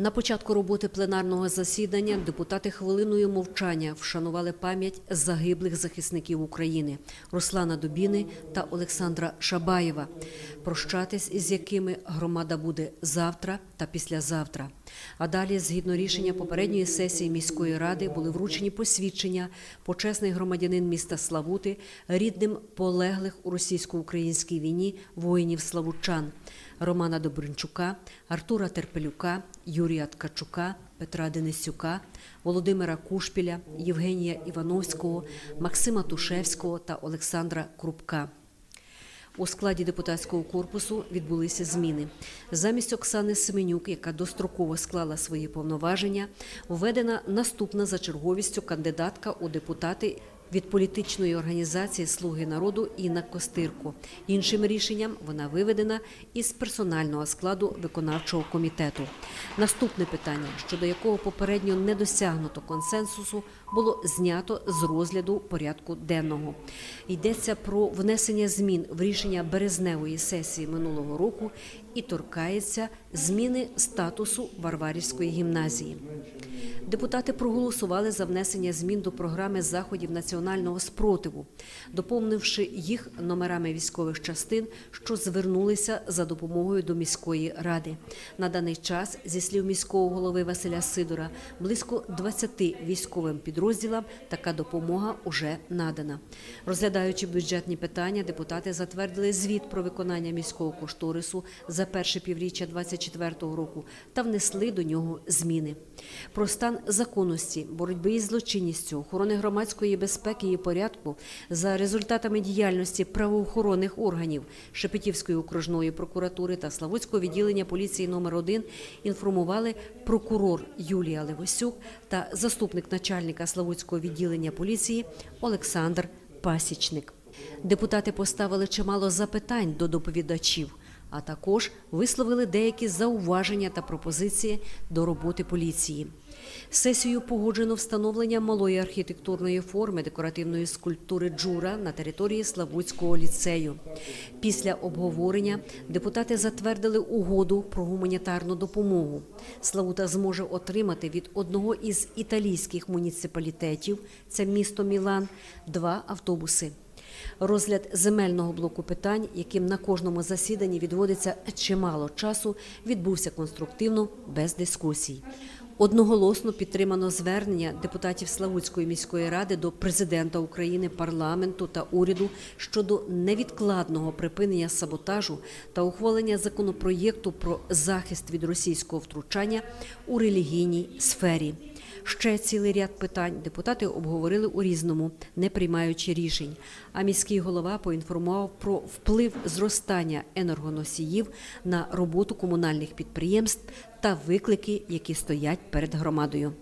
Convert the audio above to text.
На початку роботи пленарного засідання депутати хвилиною мовчання вшанували пам'ять загиблих захисників України Руслана Дубіни та Олександра Шабаєва, прощатись із якими громада буде завтра та післязавтра. А далі, згідно рішення попередньої сесії міської ради, були вручені посвідчення почесний громадянин міста Славути рідним полеглих у російсько-українській війні воїнів Славучан Романа Добринчука, Артура Терпелюка, Юрія Ткачука, Петра Денисюка, Володимира Кушпіля, Євгенія Івановського, Максима Тушевського та Олександра Крупка. У складі депутатського корпусу відбулися зміни. Замість Оксани Семенюк, яка достроково склала свої повноваження, введена наступна за черговістю кандидатка у депутати від політичної організації Слуги народу Інна Костирко. Іншим рішенням вона виведена із персонального складу виконавчого комітету. Наступне питання, щодо якого попередньо не досягнуто консенсусу, було знято з розгляду порядку денного. Йдеться про внесення змін в рішення березневої сесії минулого року і торкається зміни статусу Варварівської гімназії. Депутати проголосували за внесення змін до програми заходів національного спротиву, доповнивши їх номерами військових частин, що звернулися за допомогою до міської ради. На даний час, зі слів міського голови Василя Сидора, близько 20 військовим підрозділам така допомога уже надана. Розглядаючи бюджетні питання, депутати затвердили звіт про виконання міського кошторису за перше півріччя 2024 року та внесли до нього зміни. Про стан законності, боротьби із злочинністю, охорони громадської безпеки і порядку за результатами діяльності правоохоронних органів Шепетівської окружної прокуратури та Славутського відділення поліції номер 1 інформували прокурор Юлія Левосюк та заступник начальника Славутського відділення поліції Олександр Пасічник. Депутати поставили чимало запитань до доповідачів, а також висловили деякі зауваження та пропозиції до роботи поліції. Сесію погоджено встановлення малої архітектурної форми декоративної скульптури Джура на території Славутського ліцею. Після обговорення депутати затвердили угоду про гуманітарну допомогу. Славута зможе отримати від одного із італійських муніципалітетів, це місто Мілан, два автобуси. Розгляд земельного блоку питань, яким на кожному засіданні відводиться чимало часу, відбувся конструктивно, без дискусій. Одноголосно підтримано звернення депутатів Славутської міської ради до президента України, парламенту та уряду щодо невідкладного припинення саботажу та ухвалення законопроєкту про захист від російського втручання у релігійній сфері. Ще цілий ряд питань депутати обговорили у різному, не приймаючи рішень. А міський голова поінформував про вплив зростання енергоносіїв на роботу комунальних підприємств та виклики, які стоять перед громадою.